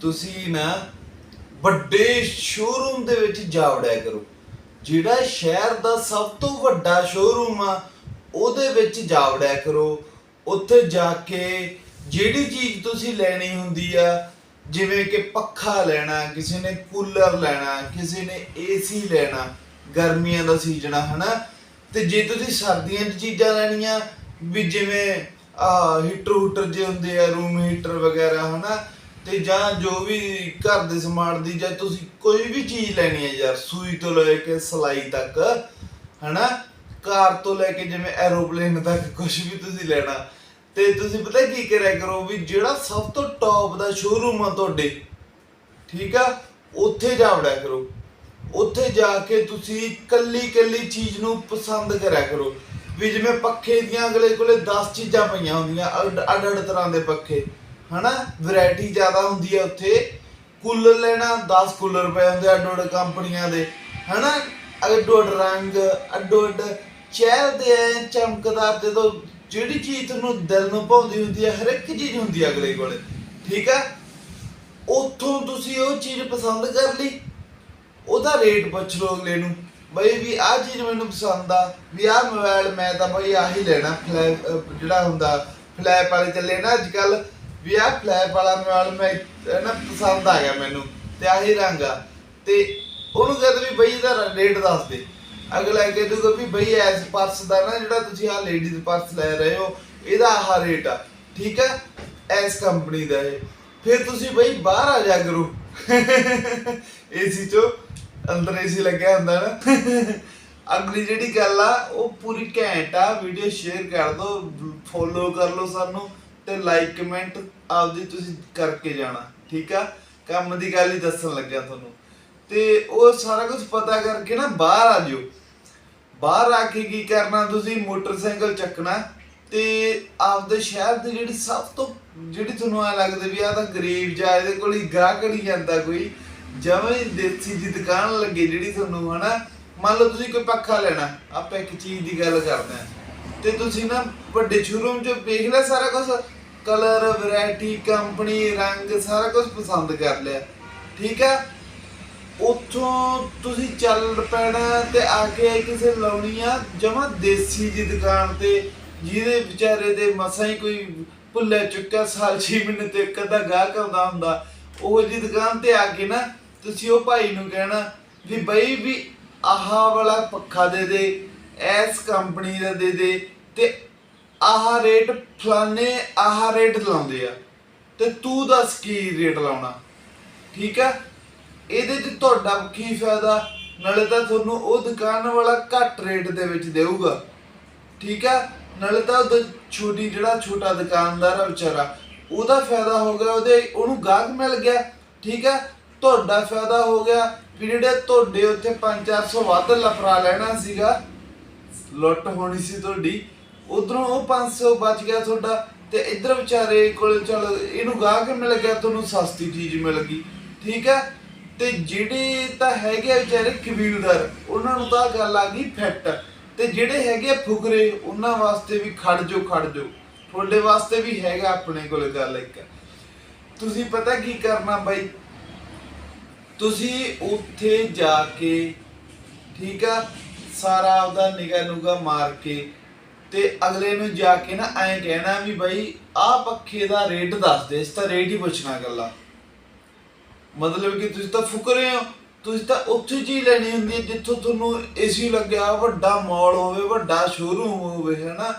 ਤੁਸੀਂ ਨਾ ਵੱਡੇ ਸ਼ੋਰੂਮ ਦੇ ਵਿੱਚ ਜਾਵੜਿਆ ਕਰੋ। ਜਿਹੜਾ ਸ਼ਹਿਰ ਦਾ ਸਭ ਤੋਂ ਵੱਡਾ ਸ਼ੋਰੂਮ ਆ, ਉਹਦੇ ਵਿੱਚ ਜਾਵੜਿਆ ਕਰੋ। ਉੱਥੇ ਜਾ ਕੇ ਜਿਹੜੀ ਚੀਜ਼ ਤੁਸੀਂ ਲੈਣੀ ਹੁੰਦੀ ਆ, ਜਿਵੇਂ ਕਿ ਪੱਖਾ ਲੈਣਾ, ਕਿਸੇ ਨੇ ਕੂਲਰ ਲੈਣਾ, ਕਿਸੇ ਨੇ ਏਸੀ ਲੈਣਾ, ਗਰਮੀਆਂ ਦਾ ਸੀਜ਼ਨ ਆ, ਹਨਾ? ਤੇ ਜੇ ਤੁਸੀਂ ਸਰਦੀਆਂ 'ਚ ਚੀਜ਼ਾਂ ਲੈਣੀਆਂ, ਵੀ ਜਿਵੇਂ, ਆ ਹੀਟਰ ਹੂਟਰ ਜੇ ਹੁੰਦੇ ਆ ਰੂਮ ਹੀਟਰ ਵਗੈਰਾ, ਹਨਾ? ਤੇ ਜਾਂ ਜੋ ਵੀ ਘਰ ਦੇ ਸਮਾਨ ਦੀ ਜਾਂ ਤੁਸੀਂ ਕੋਈ ਵੀ ਚੀਜ਼ ਲੈਣੀ ਹੈ ਯਾਰ, ਸੂਈ ਤੋਂ ਲੈ ਕੇ ਸਲਾਈ ਤੱਕ, ਹਨਾ? ਕਾਰ ਤੋਂ ਲੈ ਕੇ ਜਿਵੇਂ ਐਰੋਪਲੇਨ ਤੱਕ ਕੁਝ ਵੀ ਤੁਸੀਂ ਲੈਣਾ। ਤੇ ਤੁਸੀਂ ਪਤਾ ਕੀ ਕਰਿਆ ਕਰੋ ਵੀ ਜਿਹੜਾ ਸਭ ਤੋਂ ਟੌਪ ਦਾ ਸ਼ੋਰੂਮ ਆ ਤੁਹਾਡੇ, ਠੀਕ ਆ? ਉੱਥੇ ਜਾ ਜਾਵੜਿਆ ਕਰੋ। ਉੱਥੇ ਜਾ ਕੇ ਤੁਸੀਂ ਕੱਲੀ ਕੱਲੀ ਚੀਜ਼ ਨੂੰ ਪਸੰਦ ਕਰਿਆ ਕਰੋ। ਵੀ ਜਿਵੇਂ ਪੱਖੇ ਦੀਆਂ ਅਗਲੇ ਕੋਲੇ 10 ਚੀਜ਼ਾਂ ਪਈਆਂ ਹੁੰਦੀਆਂ, ਅੱਡ ਅੱਡ ਅੱਡ ਤਰ੍ਹਾਂ ਦੇ ਪੱਖੇ। ਹਨਾ? ਵੈਰਾਈਟੀ ਜ਼ਿਆਦਾ ਹੁੰਦੀ ਹੈ ਉੱਥੇ। ਕੂਲਰ ਲੈਣਾ 10 ਕੂਲਰ ਪਏ ਹੁੰਦੇ ਅੱਡ ਅੱਡ ਕੰਪਨੀਆਂ ਦੇ। ਹਨਾ? ਅੱਡੋ ਅੱਡ ਰੰਗ ਅੱਡੋ ਅੱਡ ਚਹਿਲ ਦੇ ਚਮਕਦਾਰ ਜਦੋਂ ਜਿਹੜੀ ਚੀਜ਼ ਤੁਹਾਨੂੰ ਦਿਲ ਨੂੰ ਭਾਉਂਦੀ ਹੁੰਦੀ ਹੈ ਹਰ ਇੱਕ ਚੀਜ਼ ਹੁੰਦੀ ਹੈ ਅਗਲੇ ਕੋਲੇ। ਠੀਕ ਹੈ ਉੱਥੋਂ ਤੁਸੀਂ ਉਹ ਚੀਜ਼ ਪਸੰਦ ਕਰ ਲਈ। ਉਹਦਾ ਰੇਟ ਪੁੱਛ ਲਓ ਅਗਲੇ ਨੂੰ। ਬਈ ਵੀ ਆਹ ਚੀਜ਼ ਮੈਨੂੰ ਪਸੰਦ ਆ, ਵੀ ਆਹ ਮੋਬਾਈਲ ਮੈਂ ਤਾਂ ਬਈ ਆਹੀ ਲੈਣਾ ਫਲੈਪ ਜਿਹੜਾ ਹੁੰਦਾ, ਫਲੈਪ ਵਾਲੇ ਚੱਲੇ ਨਾ ਅੱਜ ਕੱਲ੍ਹ। ਵੀ ਆਹ ਫਲੈਪ ਵਾਲਾ ਮੋਬਾਈਲ ਮੈਂ ਇਹ ਨਾ ਪਸੰਦ ਆ ਗਿਆ ਮੈਨੂੰ, ਤੇ ਆਹੀ ਰੰਗ ਆ। ਤੇ ਉਹਨੂੰ ਕਹਿੰਦੇ ਵੀ ਬਈ ਇਹਦਾ ਰੇਟ ਦੱਸ ਦੇ। ਅਗਲਾ ਕਹਿ ਦੂਗਾ ਵੀ ਬਈ ਐਸ ਪਰਸ ਦਾ ਨਾ ਜਿਹੜਾ ਤੁਸੀਂ ਆਹ ਲੇਡੀਜ਼ ਪਰਸ ਲੈ ਰਹੇ ਹੋ, ਇਹਦਾ ਆਹ ਰੇਟ ਆ, ਠੀਕ ਆ? ਐਸ ਕੰਪਨੀ ਦਾ ਇਹ। ਫਿਰ ਤੁਸੀਂ ਬਈ ਬਾਹਰ ਆ ਜਾ ਕਰੋ। ਏਸੀ ਚੋਂ ਅੰਦਰ ਏਸੀ ਲੱਗਿਆ ਹੁੰਦਾ ਨਾ। ਅਗਲੀ ਜਿਹੜੀ ਗੱਲ ਆ, ਉਹ ਪੂਰੀ ਘੈਂਟ ਆ। ਵੀਡੀਓ ਸ਼ੇਅਰ ਕਰ ਦਿਓ ਫੋਲੋ ਕਰ ਲਓ ਸਾਨੂੰ। ਤੇ ਲਾਈਕ ਕਮੈਂਟ ਆਪਦੀ ਤੁਸੀਂ ਕਰਕੇ ਜਾਣਾ, ਠੀਕ ਆ? ਕੰਮ ਦੀ ਗੱਲ ਹੀ ਦੱਸਣ ਲੱਗਿਆ ਤੁਹਾਨੂੰ। ਤੇ ਉਹ ਸਾਰਾ ਕੁਝ ਪਤਾ ਕਰਕੇ ਨਾ ਬਾਹਰ ਆ ਜਿਓ। ਬਾਹਰ ਆ ਕੇ ਕੀ ਕਰਨਾ ਤੁਸੀਂ? ਮੋਟਰਸਾਈਕਲ ਚੱਕਣਾ। ਤੇ ਆਪਦੇ ਸ਼ਹਿਰ ਦੀ ਜਿਹੜੀ ਸਭ ਤੋਂ, ਜਿਹੜੀ ਤੁਹਾਨੂੰ ਆ ਲੱਗਦਾ ਵੀ ਆ ਤਾਂ ਗਰੀਬ ਜਾਂ ਇਹਦੇ ਕੋਲ ਹੀ ਗਾਹਕ ਨਹੀਂ ਜਾਂਦਾ ਕੋਈ। ਜਮਾਂ ਹੀ ਦੇਸੀ ਦੀ ਦੁਕਾਨ ਲੱਗੇ ਜਿਹੜੀ ਤੁਹਾਨੂੰ ਹਨਾ, ਮੰਨ ਲਓ ਤੁਸੀਂ ਕੋਈ ਪੱਖਾ ਲੈਣਾ, ਆਪਾਂ ਇੱਕ ਚੀਜ਼ ਦੀ ਗੱਲ ਕਰਦੇ ਆ ਤੇ ਤੁਸੀਂ ਨਾ ਵੱਡੇ ਸ਼ੋਰੂਮ 'ਚ ਵੇਖ ਲਿਆ ਸਾਰਾ ਕੁਝ? ਕਲਰ, ਵੈਰਾਈਟੀ, ਕੰਪਨੀ, ਰੰਗ, ਸਾਰਾ ਕੁਝ ਪਸੰਦ ਕਰ ਲਿਆ। ਠੀਕ ਹੈ? ਉੱਥੋਂ ਤੁਸੀਂ ਚੱਲ ਪੈਣਾ ਤੇ ਆ ਕੇ ਕਿਸੇ ਲਾਉਣੀ ਆ ਜਮਾ ਦੇਸੀ ਜੀ ਦੁਕਾਨ ਤੇ, ਜਿਹਦੇ ਵਿਚਾਰੇ ਦੇ ਮਸਾਂ ਹੀ ਕੋਈ ਭੁੱਲੇ ਚੁੱਕਿਆ ਸਾਲ 6 ਮਹੀਨੇ ਤੇ ਇੱਕ ਅੱਧਾ ਗਾਹਕ ਆਉਂਦਾ ਹੁੰਦਾ। ਉਹ ਜੀ ਦੁਕਾਨ ਤੇ ਆ ਕੇ ਨਾ ਤੁਸੀਂ ਉਹ ਭਾਈ ਨੂੰ ਕਹਿਣਾ ਵੀ ਬਈ ਵੀ ਆਹ ਵਾਲਾ ਪੱਖਾ ਦੇ ਦੇ, ਐਸ ਕੰਪਨੀ ਦਾ ਦੇ ਦੇ ਤੇ ਆਹ ਰੇਟ ਫਲਾਣੇ ਆਹ ਰੇਟ ਲਾਉਂਦੇ ਆ। ਤੇ ਤੂੰ ਦੱਸ ਕੀ ਰੇਟ ਲਾਉਣਾ? ਠੀਕ ਆ? ਇਹਦੇ 'ਚ ਤੁਹਾਡਾ ਕੀ ਫਾਇਦਾ? ਨਾਲੇ ਤਾਂ ਤੁਹਾਨੂੰ ਉਹ ਦੁਕਾਨ ਵਾਲਾ ਘੱਟ ਰੇਟ ਦੇ ਵਿੱਚ ਦੇਊਗਾ। ਠੀਕ ਆ? ਨਾਲੇ ਤਾਂ ਉਹ ਛੋਟੀ ਜਿਹੜਾ ਛੋਟਾ ਦੁਕਾਨਦਾਰ ਆ ਵਿਚਾਰਾ, ਉਹਦਾ ਫਾਇਦਾ ਹੋ ਗਿਆ ਉਹਦੇ, ਉਹਨੂੰ ਗਾਹਕ ਮਿਲ ਗਿਆ। ਠੀਕ ਆ? ਤੁਹਾਡਾ ਫਾਇਦਾ ਹੋ ਗਿਆ ਵੀ ਜਿਹੜੇ ਤੁਹਾਡੇ ਉੱਥੇ 5-400 ਵੱਧ ਲਫਰਾ ਲੈਣਾ ਸੀਗਾ। ਲੁੱਟ ਹੋਣੀ ਸੀ ਤੁਹਾਡੀ। ਉਧਰੋਂ ਉਹ 500 ਬਚ ਗਿਆ ਤੁਹਾਡਾ ਤੇ ਇੱਧਰ ਵਿਚਾਰੇ ਕੋਲ ਚਲ ਇਹਨੂੰ ਗਾਹਕ ਮਿਲ ਗਿਆ, ਤੁਹਾਨੂੰ ਸਸਤੀ ਚੀਜ਼ ਮਿਲ ਗਈ। ਠੀਕ ਹੈ? ਤੇ ਜਿਹੜੇ ਤਾਂ ਹੈਗੇ ਆ ਵਿਚਾਰੇ ਕਬੀਲਦਾਰ, ਉਹਨਾਂ ਨੂੰ ਤਾਂ ਗੱਲ ਆ ਗਈ ਫਿੱਟ ਤੇ ਜਿਹੜੇ ਹੈਗੇ ਆ ਫੁਕਰੇ, ਉਹਨਾਂ ਵਾਸਤੇ ਵੀ ਖੜ ਜੋ ਖੜ ਜੋ ਤੁਹਾਡੇ ਵਾਸਤੇ ਵੀ ਹੈਗਾ ਆਪਣੇ ਕੋਲ ਗੱਲ ਇੱਕ। ਤੁਸੀਂ ਪਤਾ ਕੀ ਕਰਨਾ ਬਾਈ? ਤੁਸੀਂ ਉੱਥੇ ਜਾ ਕੇ, ਠੀਕ ਆ, ਸਾਰਾ ਆਪਦਾ ਨਿਗਾਹ ਨੂਗਾ ਮਾਰ ਕੇ ਤੇ ਅਗਲੇ ਨੂੰ ਜਾ ਕੇ ਨਾ ਐਂ ਕਹਿਣਾ ਵੀ ਬਾਈ ਆਹ ਪੱਖੇ ਦਾ ਰੇਟ ਦੱਸ ਦੇ, ਇਸ ਤਾਂ ਰੇਟ ਹੀ ਪੁੱਛਣਾ ਗੱਲਾਂ ਮਤਲਬ ਕਿ ਤੁਸੀਂ ਤਾਂ ਫੁਕਰੇ ਹੋ ਤੁਸੀਂ ਤਾਂ ਉੱਥੇ ਚੀਜ਼ ਲੈਣੀ ਹੁੰਦੀ ਹੈ ਜਿੱਥੋਂ ਤੁਹਾਨੂੰ ਏਸੀ ਲੱਗਿਆ, ਵੱਡਾ ਮਾਲ ਹੋਵੇ, ਵੱਡਾ ਸ਼ੋਰੂਮ ਹੋਵੇ, ਹੈਨਾ।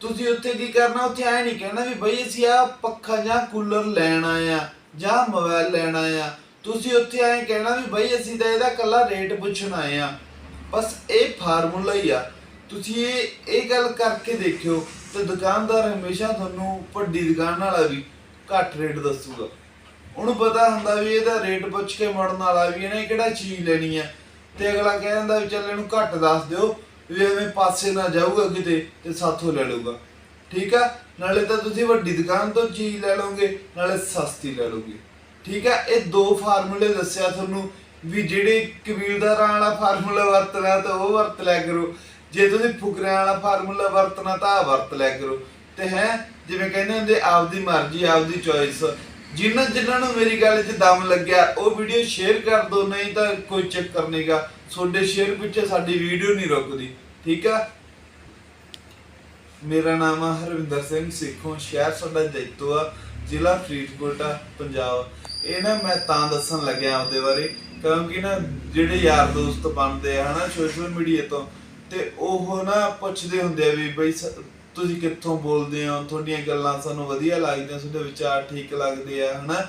ਤੁਸੀਂ ਉੱਥੇ ਕੀ ਕਰਨਾ, ਉੱਥੇ ਐ ਨਹੀਂ ਕਹਿਣਾ ਵੀ ਬਈ ਅਸੀਂ ਆ ਪੱਖਾ ਜਾਂ ਕੂਲਰ ਲੈਣ ਆਏ ਆ, ਜਾਂ ਮੋਬਾਈਲ ਲੈਣ ਆਏ ਆ। ਤੁਸੀਂ ਉੱਥੇ ਐ ਕਹਿਣਾ ਵੀ ਬਈ ਅਸੀਂ ਤਾਂ ਇਹਦਾ ਕੱਲਾ ਰੇਟ ਪੁੱਛਣ ਆਏ ਆ। ਬਸ ਇਹ ਫਾਰਮੂਲਾ ਹੀ ਆ। ਤੁਸੀਂ ਇਹ ਇਹ ਗੱਲ ਕਰਕੇ ਦੇਖਿਓ ਤੇ ਦੁਕਾਨਦਾਰ ਹਮੇਸ਼ਾ ਤੁਹਾਨੂੰ ਵੱਡੀ ਦੁਕਾਨ ਵਾਲਾ ਵੀ ਘੱਟ ਰੇਟ ਦੱਸੂਗਾ। ਉਹਨੂੰ ਪਤਾ ਹੁੰਦਾ ਵੀ ਇਹਦਾ ਰੇਟ ਪੁੱਛ ਕੇ ਮੁੜਨ ਵਾਲਾ ਵੀ ਇਹਨੇ ਕਿਹੜਾ ਚੀਜ਼ ਲੈਣੀ ਆ। ਤੇ ਅਗਲਾ ਕਹਿ ਦਿੰਦਾ ਵੀ ਚੱਲ ਇਹਨੂੰ ਘੱਟ ਦੱਸ ਦਿਓ ਵੀ ਐਵੇਂ ਪਾਸੇ ਨਾ ਜਾਊਗਾ ਕਿਤੇ ਤੇ ਸਾਥੋਂ ਲੈ ਲਊਗਾ। ਠੀਕ ਆ? ਨਾਲੇ ਤਾਂ ਤੁਸੀਂ ਵੱਡੀ ਦੁਕਾਨ ਤੋਂ ਚੀਜ਼ ਲੈ ਲਓਗੇ, ਨਾਲੇ ਸਸਤੀ ਲੈ ਲਓਗੇ। ਠੀਕ ਆ? ਇਹ ਦੋ ਫਾਰਮੂਲੇ ਦੱਸਿਆ ਤੁਹਾਨੂੰ ਵੀ ਜਿਹੜੇ ਕਬੀਲਦਾਰਾਂ ਵਾਲਾ ਫਾਰਮੂਲਾ ਵਰਤਣਾ ਤਾਂ ਉਹ ਵਰਤ ਲਿਆ ਕਰੋ। ਜੇ ਤੁਸੀਂ ਫੁਕਰਿਆਂ ਵਾਲਾ ਫਾਰਮੂਲਾ ਵਰਤਣਾ ਤਾਂ ਆਹ ਵਰਤ ਲਿਆ ਕਰੋ। ਤੇ ਹੈ, ਜਿਵੇਂ ਕਹਿੰਦੇ ਹੁੰਦੇ, ਆਪਦੀ ਮਰਜ਼ੀ, ਆਪਦੀ ਚੋਇਸ ਜਿਨ੍ਹਾਂ ਜਿਨ੍ਹਾਂ ਨੂੰ ਮੇਰੀ ਗੱਲ 'ਚ ਦਮ ਲੱਗਿਆ, ਉਹ ਵੀਡੀਓ ਸ਼ੇਅਰ ਕਰ ਦਿਓ, ਨਹੀਂ ਤਾਂ ਕੋਈ ਚੱਕਰ ਨਹੀਂਗਾ ਤੁਹਾਡੇ ਸ਼ੇਅਰ ਪਿੱਛੇ ਸਾਡੀ ਵੀਡੀਓ ਨਹੀਂ ਰੁਕਦੀ, ਠੀਕ ਆ? ਮੇਰਾ ਨਾਮ ਆ ਹਰਵਿੰਦਰ ਸਿੰਘ ਸਿੱਖੋਂ, ਸ਼ਹਿਰ ਸਾਡਾ ਜੈਤੋ ਆ, ਜ਼ਿਲ੍ਹਾ ਫਰੀਦਕੋਟ ਆ, ਪੰਜਾਬ। ਇਹ ਨਾ ਮੈਂ ਤਾਂ ਦੱਸਣ ਲੱਗਿਆ ਆਪਦੇ ਬਾਰੇ, ਕਿਉਂਕਿ ਨਾ ਜਿਹੜੇ ਯਾਰ ਦੋਸਤ ਬਣਦੇ ਆ, ਹਨਾ ਸੋਸ਼ਲ ਮੀਡੀਆ ਤੋਂ ਤੇ ਉਹ ਨਾ ਪੁੱਛਦੇ ਹੁੰਦੇ ਆ ਵੀ ਬਈ ਸ- ਤੁਸੀਂ ਕਿੱਥੋਂ ਬੋਲਦੇ ਹੋ? ਤੁਹਾਡੀਆਂ ਗੱਲਾਂ ਸਾਨੂੰ ਵਧੀਆ ਲੱਗਦੀਆਂ, ਤੁਹਾਡੇ ਵਿਚਾਰ ਠੀਕ ਲੱਗਦੇ ਆ, ਹਨਾ?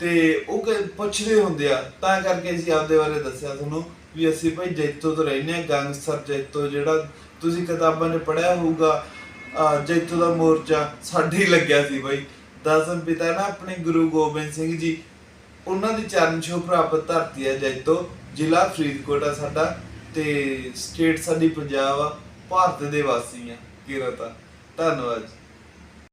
ਤੇ ਉਹ ਕ- ਪੁੱਛਦੇ ਹੁੰਦੇ ਆ। ਤਾਂ ਕਰਕੇ ਅਸੀਂ ਆਪਦੇ ਬਾਰੇ ਦੱਸਿਆ ਤੁਹਾਨੂੰ ਵੀ ਅਸੀਂ ਭਾਈ ਜੈਤੋ ਤੋਂ ਰਹਿੰਦੇ ਆ, ਗੈਂਗਸਟਰ ਜੈਤੋ, ਜਿਹੜਾ ਤੁਸੀਂ ਕਿਤਾਬਾਂ 'ਚ ਪੜਿਆ ਹੋਊਗਾ, ਅਹ, ਜੈਤੋ ਦਾ ਮੋਰਚਾ ਸਾਡੇ ਹੀ ਲੱਗਿਆ ਸੀ ਬਾਈ। ਦਸਮ ਪਿਤਾ ਨਾ ਆਪਣੇ ਗੁਰੂ ਗੋਬਿੰਦ ਸਿੰਘ ਜੀ, ਉਹਨਾਂ ਦੀ ਚਰਨ ਛੋਹ ਪ੍ਰਾਪਤ ਧਰਤੀ ਹੈ ਜੈਤੋ, ਜ਼ਿਲ੍ਹਾ ਫਰੀਦਕੋਟ ਆ ਸਾਡਾ। ਤੇ ਸਟੇਟ ਸਾਡੀ ਪੰਜਾਬ ਆ ਭਾਰਤ ਦੇ ਵਾਸੀ ਆ ਕਿਰਤ ਆ ਧੰਨਵਾਦ ਜੀ।